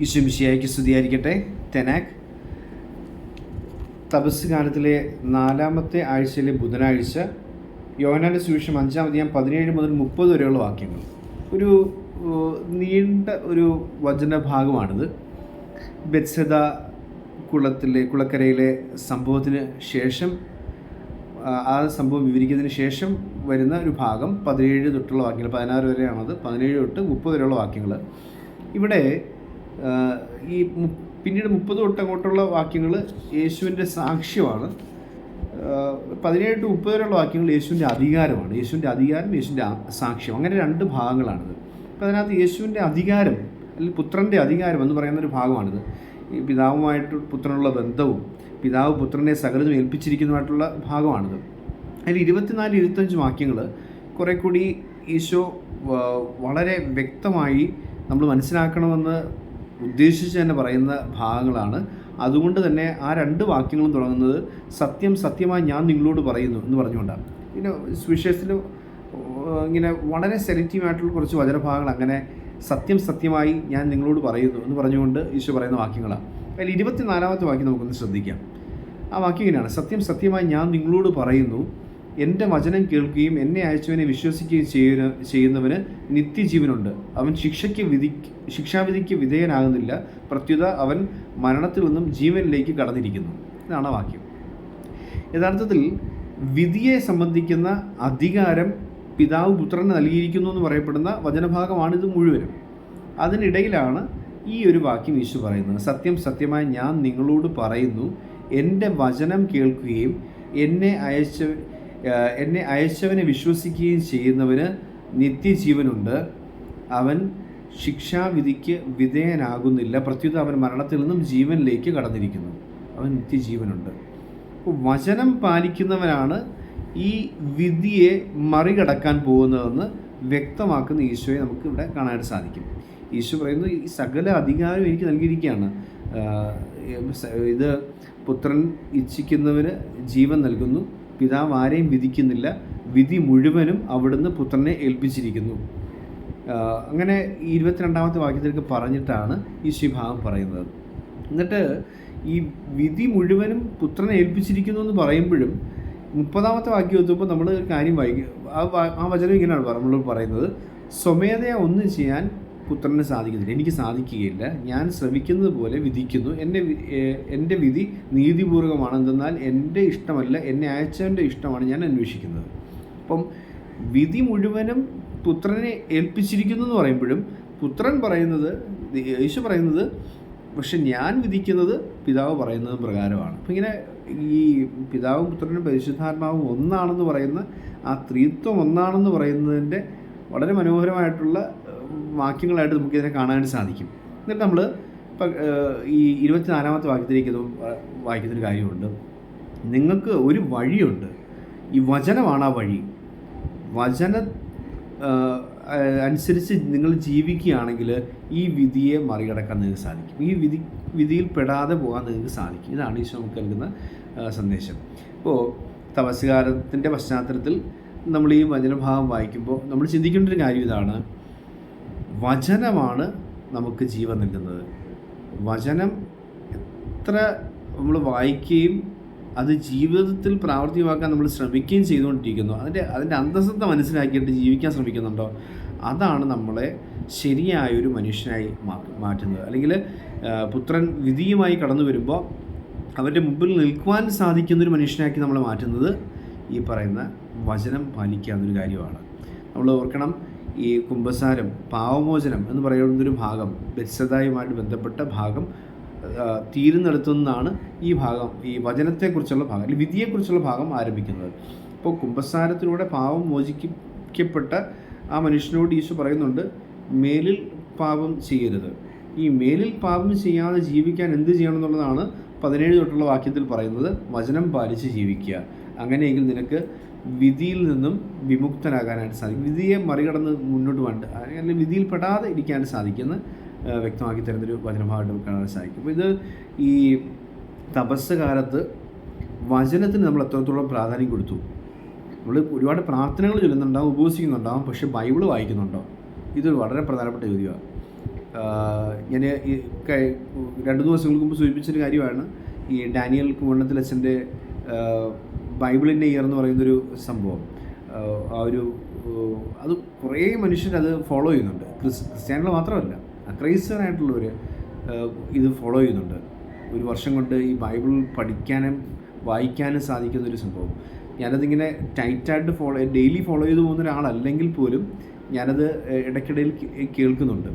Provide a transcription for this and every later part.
ഈശ്വമിശിയായിക്ക് സ്തുതിയായിരിക്കട്ടെ. തെനാക്. തപസ് കാലത്തിലെ നാലാമത്തെ ആഴ്ചയിലെ ബുധനാഴ്ച യോനാന്റെ സുവിശേഷം അഞ്ചാം അധികം പതിനേഴ് മുതൽ മുപ്പത് വരെയുള്ള വാക്യങ്ങൾ. ഒരു നീണ്ട ഒരു വചനഭാഗമാണിത് ബെത്സദ കുളത്തിലെ കുളക്കരയിലെ സംഭവത്തിന് ശേഷം ആ, സംഭവം വിവരിക്കുന്നതിന് ശേഷം വരുന്ന ഒരു ഭാഗം പതിനേഴ് തൊട്ടുള്ള വാക്യങ്ങൾ. പതിനാറ് വരെയാണത്. പതിനേഴ് തൊട്ട് മുപ്പത് വരെയുള്ള വാക്യങ്ങൾ. ഇവിടെ ഈ പിന്നീട് മുപ്പത് തൊട്ട് അങ്ങോട്ടുള്ള വാക്യങ്ങൾ യേശുവിന്റെ സാക്ഷ്യമാണ്. പതിനേഴ് ടു മുപ്പത് വരെയുള്ള വാക്യങ്ങൾ യേശുവിന്റെ അധികാരമാണ്. യേശുവിന്റെ അധികാരം യേശുവിന്റെ സാക്ഷ്യം. അങ്ങനെ രണ്ട് ഭാഗങ്ങളാണിത്. അപ്പോൾ അതിനകത്ത് യേശുവിന്റെ അധികാരം അല്ലെങ്കിൽ പുത്രന്റെ അധികാരം എന്ന് പറയുന്ന ഒരു ഭാഗമാണിത്. ഈ പിതാവുമായിട്ട് പുത്രനുള്ള ബന്ധവും പിതാവ് പുത്രനെ സകലതും ഏൽപ്പിച്ചിരിക്കുന്നതുമായിട്ടുള്ള ഭാഗമാണിത്. അതിൽ ഇരുപത്തിനാല് ഇരുപത്തഞ്ച് വാക്യങ്ങൾ കുറേ കൂടി ഈശോ വളരെ വ്യക്തമായി നമ്മൾ മനസ്സിലാക്കണമെന്ന് ഉദ്ദേശിച്ച് തന്നെ പറയുന്ന ഭാഗങ്ങളാണ്. അതുകൊണ്ട് തന്നെ ആ രണ്ട് വാക്യങ്ങളും തുടങ്ങുന്നത് സത്യം സത്യമായി ഞാൻ നിങ്ങളോട് പറയുന്നു എന്ന് പറഞ്ഞുകൊണ്ടാണ്. പിന്നെ സുവിശേഷത്തിൽ ഇങ്ങനെ വളരെ സെലക്റ്റീവായിട്ടുള്ള കുറച്ച് വചനഭാഗങ്ങൾ അങ്ങനെ സത്യം സത്യമായി ഞാൻ നിങ്ങളോട് പറയുന്നു എന്ന് പറഞ്ഞുകൊണ്ട് ഈശോ പറയുന്ന വാക്യങ്ങളാണ്. അതിൽ ഇരുപത്തിനാലാമത്തെ വാക്യം നമുക്കൊന്ന് ശ്രദ്ധിക്കാം. ആ വാക്യം ഇങ്ങനെയാണ്. സത്യം സത്യമായി ഞാൻ നിങ്ങളോട് പറയുന്നു എന്റെ വചനം കേൾക്കുകയും എന്നെ അയച്ചവനെ വിശ്വസിക്കുകയും ചെയ്യുന്ന ചെയ്യുന്നവന് നിത്യജീവനുണ്ട്. അവൻ ശിക്ഷയ്ക്ക് വിധി ശിക്ഷാവിധിക്ക് വിധേയനാകുന്നില്ല. പ്രത്യുത അവൻ മരണത്തിൽ നിന്നും ജീവനിലേക്ക് കടന്നിരിക്കുന്നു. ഇതാണ് വാക്യം. യഥാർത്ഥത്തിൽ വിധിയെ സംബന്ധിക്കുന്ന അധികാരം പിതാവ് പുത്രന് നൽകിയിരിക്കുന്നു എന്ന് പറയപ്പെടുന്ന വചനഭാഗമാണ് ഇത് മുഴുവനും. അതിനിടയിലാണ് ഈ ഒരു വാക്യം ഈശു പറയുന്നത്. സത്യം സത്യമായി ഞാൻ നിങ്ങളോട് പറയുന്നു. എന്റെ വചനം കേൾക്കുകയും എന്നെ അയച്ച എന്നെ അയച്ചവനെ വിശ്വസിക്കുകയും ചെയ്യുന്നവന് നിത്യജീവനുണ്ട്. അവൻ ശിക്ഷാവിധിക്ക് വിധേയനാകുന്നില്ല. പ്രത്യുത അവൻ മരണത്തിൽ നിന്നും ജീവനിലേക്ക് കടന്നിരിക്കുന്നു. അവൻ നിത്യജീവനുണ്ട്. വചനം പാലിക്കുന്നവനാണ് ഈ വിധിയെ മറികടക്കാൻ പോകുന്നതെന്ന് വ്യക്തമാക്കുന്ന ഈശോയെ നമുക്ക് ഇവിടെ കാണാനായിട്ട് സാധിക്കും. ഈശോ പറയുന്നു ഈ സകല അധികാരം എനിക്ക് നൽകിയിരിക്കുകയാണ്. ഇത് പുത്രൻ ഇച്ഛിക്കുന്നവന് ജീവൻ നൽകുന്നു. പിതാവ് ആരെയും വിധിക്കുന്നില്ല. വിധി മുഴുവനും അവിടുന്ന് പുത്രനെ ഏൽപ്പിച്ചിരിക്കുന്നു. അങ്ങനെ ഇരുപത്തിരണ്ടാമത്തെ വാക്യത്തിലേക്ക് പറഞ്ഞിട്ടാണ് ഈ ഭാഗം പറയുന്നത്. എന്നിട്ട് ഈ വിധി മുഴുവനും പുത്രനെ ഏൽപ്പിച്ചിരിക്കുന്നു എന്ന് പറയുമ്പോഴും മുപ്പതാമത്തെ വാക്യം എത്തുമ്പോൾ നമ്മൾ കാര്യം വായിക്കും ആ വചനം ഇങ്ങനെയാണ് നമ്മളോട് പറയുന്നത്. സ്വമേധയാ ഒന്നും ചെയ്യാൻ പുത്രന് സാധിക്കുന്നില്ല. എനിക്ക് സാധിക്കുകയില്ല. ഞാൻ ശ്രമിക്കുന്നത് പോലെ വിധിക്കുന്നു. എന്റെ എന്റെ വിധി നീതിപൂർവകമാണ് എന്തെന്നാൽ എന്റെ ഇഷ്ടമല്ല എന്നെ അയച്ചവന്റെ ഇഷ്ടമാണ് ഞാൻ അന്വേഷിക്കുന്നത്. അപ്പം വിധി മുഴുവനും പുത്രനെ ഏൽപ്പിച്ചിരിക്കുന്നു എന്ന് പറയുമ്പോഴും പുത്രൻ പറയുന്നത് യേശു പറയുന്നത് പക്ഷെ ഞാൻ വിധിക്കുന്നത് പിതാവ് പറയുന്നത് പ്രകാരമാണ്. അപ്പം ഇങ്ങനെ ഈ പിതാവും പുത്രനും പരിശുദ്ധാത്മാവും ഒന്നാണെന്ന് പറയുന്ന ആ ത്രിത്വം ഒന്നാണെന്ന് പറയുന്നതിന്റെ വളരെ മനോഹരമായിട്ടുള്ള വാക്യങ്ങളായിട്ട് നമുക്കിതിനെ കാണാനായിട്ട് സാധിക്കും. എന്നിട്ട് നമ്മൾ ഇപ്പം ഈ ഇരുപത്തിനാലാമത്തെ വാക്യത്തിലേക്ക് വായിക്കുന്നൊരു കാര്യമുണ്ട്. നിങ്ങൾക്ക് ഒരു വഴിയുണ്ട്. ഈ വചനമാണ് ആ വഴി. വചന അനുസരിച്ച് നിങ്ങൾ ജീവിക്കുകയാണെങ്കിൽ ഈ വിധിയെ മറികടക്കാൻ നിങ്ങൾക്ക് സാധിക്കും. ഈ വിധി വിധിയിൽ പെടാതെ പോകാൻ നിങ്ങൾക്ക് സാധിക്കും. ഇതാണ് ഈശോ നമുക്ക് നൽകുന്ന സന്ദേശം. ഇപ്പോൾ തപസ്കാരത്തിന്റെ പശ്ചാത്തലത്തിൽ നമ്മൾ ഈ വചനഭാഗം വായിക്കുമ്പോൾ നമ്മൾ ചിന്തിക്കേണ്ട ഒരു കാര്യം ഇതാണ്. വചനമാണ് നമുക്ക് ജീവൻ നൽകുന്നത്. വചനം എത്ര നമ്മൾ വായിക്കുകയും അത് ജീവിതത്തിൽ പ്രാവർത്തികമാക്കാൻ നമ്മൾ ശ്രമിക്കുകയും ചെയ്തുകൊണ്ടിരിക്കുന്നു. അതിന്റെ അതിന്റെ അന്തസ്സത്ത മനസ്സിലാക്കിയിട്ട് ജീവിക്കാൻ ശ്രമിക്കുന്നുണ്ടോ? അതാണ് നമ്മളെ ശരിയായൊരു മനുഷ്യനായി മാറ്റുന്നത്. അല്ലെങ്കിൽ പുത്രൻ വിധിയുമായി കടന്നു വരുമ്പോൾ അവരുടെ മുമ്പിൽ നിൽക്കുവാൻ സാധിക്കുന്നൊരു മനുഷ്യനാക്കി നമ്മളെ മാറ്റുന്നത് ഈ പറയുന്ന വചനം പാലിക്കുക എന്നൊരു കാര്യമാണ്. നമ്മൾ ഓർക്കണം ഈ കുംഭസാരം പാവമോചനം എന്ന് പറയുന്നൊരു ഭാഗം ബത്സതായുമായിട്ട് ബന്ധപ്പെട്ട ഭാഗം തീരുന്നെടുത്തുന്നതാണ് ഈ ഭാഗം ഈ വചനത്തെക്കുറിച്ചുള്ള ഭാഗം അല്ലെങ്കിൽ വിധിയെക്കുറിച്ചുള്ള ഭാഗം ആരംഭിക്കുന്നത്. അപ്പോൾ കുംഭസാരത്തിലൂടെ പാവം മോചിക്കപ്പെട്ട ആ മനുഷ്യനോട് ഈശോ പറയുന്നുണ്ട് മേലിൽ പാപം ചെയ്യരുത്. ഈ മേലിൽ പാപം ചെയ്യാതെ ജീവിക്കാൻ എന്ത് ചെയ്യണം എന്നുള്ളതാണ് പതിനേഴ് തൊട്ടുള്ള വാക്യത്തിൽ പറയുന്നത് വചനം പാലിച്ച് ജീവിക്കുക. അങ്ങനെയെങ്കിൽ നിനക്ക് വിധിയിൽ നിന്നും വിമുക്തനാകാനായിട്ട് സാധിക്കും. വിധിയെ മറികടന്ന് മുന്നോട്ട് വേണ്ട അല്ലെങ്കിൽ വിധിയിൽ പെടാതെ ഇരിക്കാൻ സാധിക്കുന്ന വ്യക്തമാക്കി തരുന്നൊരു വചനഭാഗമായിട്ട് നമുക്ക് കാണാൻ സാധിക്കും. അപ്പോൾ ഇത് ഈ തപസ് കാലത്ത് വചനത്തിന് നമ്മൾ എത്രത്തോളം പ്രാധാന്യം കൊടുത്തു? നമ്മൾ ഒരുപാട് പ്രാർത്ഥനകൾ ചൊല്ലുന്നുണ്ടാവും ഉപസിക്കുന്നുണ്ടാവും പക്ഷെ ബൈബിൾ വായിക്കുന്നുണ്ടോ? ഇതൊരു വളരെ പ്രധാനപ്പെട്ട ചോദ്യമാണ്. ഞാൻ ഈ രണ്ട് ദിവസങ്ങൾക്ക് മുമ്പ് സൂചിപ്പിച്ചൊരു കാര്യമാണ്. ഈ ഡാനിയൽ കുവണ്ണത്തിൽ അച്ഛന്റെ ബൈബിളിന്റെ ഇയർ എന്ന് പറയുന്നൊരു സംഭവം. ആ, ഒരു അത് കുറേ മനുഷ്യർ അത് ഫോളോ ചെയ്യുന്നുണ്ട്. ക്രിസ് ക്രിസ്ത്യാനികൾ മാത്രമല്ല അക്രൈസ്തവരായിട്ടുള്ളവർ ഇത് ഫോളോ ചെയ്യുന്നുണ്ട്. ഒരു വർഷം കൊണ്ട് ഈ ബൈബിൾ പഠിക്കാനും വായിക്കാനും സാധിക്കുന്ന ഒരു സംഭവം. ഞാനതിങ്ങനെ ടൈറ്റായിട്ട് ഫോളോ ഡെയിലി ഫോളോ ചെയ്ത് പോകുന്ന ഒരാളല്ലെങ്കിൽ പോലും ഞാനത് ഇടയ്ക്കിടയിൽ കേൾക്കുന്നുണ്ട്.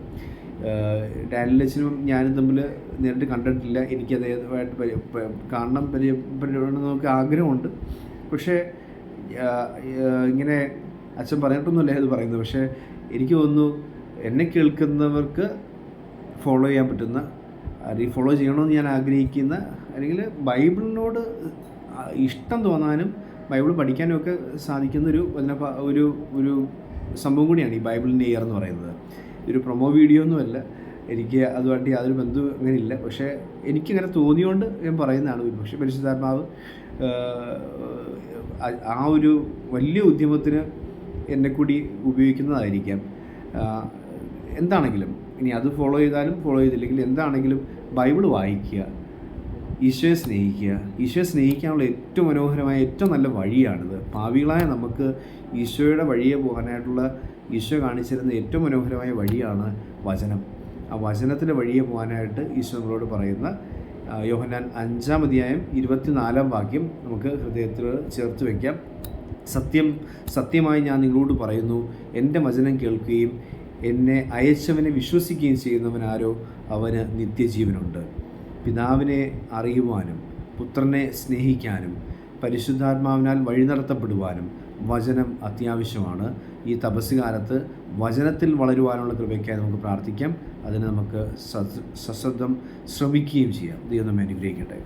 ഡാനിലച്ചനും ഞാനും തമ്മിൽ നേരിട്ട് കണ്ടിട്ടില്ല. എനിക്ക് അദ്ദേഹമായിട്ട് കാണണം പരിചയപ്പെടണം നമുക്ക് ആഗ്രഹമുണ്ട്. പക്ഷേ ഇങ്ങനെ അച്ഛൻ പറഞ്ഞിട്ടൊന്നുമല്ല ഇത് പറയുന്നത്. പക്ഷേ എനിക്ക് തോന്നുന്നു എന്നെ കേൾക്കുന്നവർക്ക് ഫോളോ ചെയ്യാൻ പറ്റുന്ന അല്ലെങ്കിൽ ഫോളോ ചെയ്യണമെന്ന് ഞാൻ ആഗ്രഹിക്കുന്ന അല്ലെങ്കിൽ ബൈബിളിനോട് ഇഷ്ടം തോന്നാനും ബൈബിൾ പഠിക്കാനും ഒക്കെ സാധിക്കുന്ന ഒരു ഒരു ഒരു സംഭവം കൂടിയാണ് ഈ ബൈബിളിന്റെ ഇയർ എന്ന് പറയുന്നത്. ഒരു പ്രൊമോ വീഡിയോ ഒന്നുമല്ല എനിക്ക് അതുമായിട്ട് യാതൊരു ബന്ധവും അങ്ങനെ ഇല്ല. പക്ഷേ എനിക്കിങ്ങനെ തോന്നിയോണ്ട് ഞാൻ പറയുന്നതാണ് പക്ഷേ പരിശുദ്ധാത്മാവ് ആ- ഒരു വലിയ ഉദ്യമത്തിന് എന്നെ കൂടി ഉപയോഗിക്കുന്നതായിരിക്കാം. എന്താണെങ്കിലും ഇനി അത് ഫോളോ ചെയ്താലും ഫോളോ ചെയ്തില്ലെങ്കിൽ എന്താണെങ്കിലും ബൈബിൾ വായിക്കുക. ഈശോയെ സ്നേഹിക്കുക. ഈശോയെ സ്നേഹിക്കാനുള്ള ഏറ്റവും മനോഹരമായ ഏറ്റവും നല്ല വഴിയാണിത്. പാവികളായ നമുക്ക് ഈശോയുടെ വഴിയെ പോകാനായിട്ടുള്ള ഈശോ കാണിച്ചിരുന്ന ഏറ്റവും മനോഹരമായ വഴിയാണ് വചനം. ആ വചനത്തിന്റെ വഴിയെ പോകാനായിട്ട് ഈശോ നമ്മളോട് പറയുന്ന യോഹന്നാൻ അഞ്ചാം അധ്യായം ഇരുപത്തിനാലാം വാക്യം നമുക്ക് ഹൃദയത്തിൽ ചേർത്ത് വയ്ക്കാം സത്യം സത്യമായി ഞാൻ നിങ്ങളോട് പറയുന്നു എന്റെ വചനം കേൾക്കുകയും എന്നെ അയച്ചവനെ വിശ്വസിക്കുകയും ചെയ്യുന്നവനാരോ അവന് നിത്യജീവനുണ്ട്. പിതാവിനെ അറിയുവാനും പുത്രനെ സ്നേഹിക്കാനും പരിശുദ്ധാത്മാവിനാൽ വഴി നടത്തപ്പെടുവാനും വചനം അത്യാവശ്യമാണ്. ഈ തപസ് കാലത്ത് വചനത്തിൽ വളരുവാനുള്ള കൃപയ്ക്കായി നമുക്ക് പ്രാർത്ഥിക്കാം. അതിന് നമുക്ക് സശ്രദ്ധം ശ്രമിക്കുകയും ചെയ്യാം. ദൈവം നമ്മെ അനുഗ്രഹിക്കട്ടെ.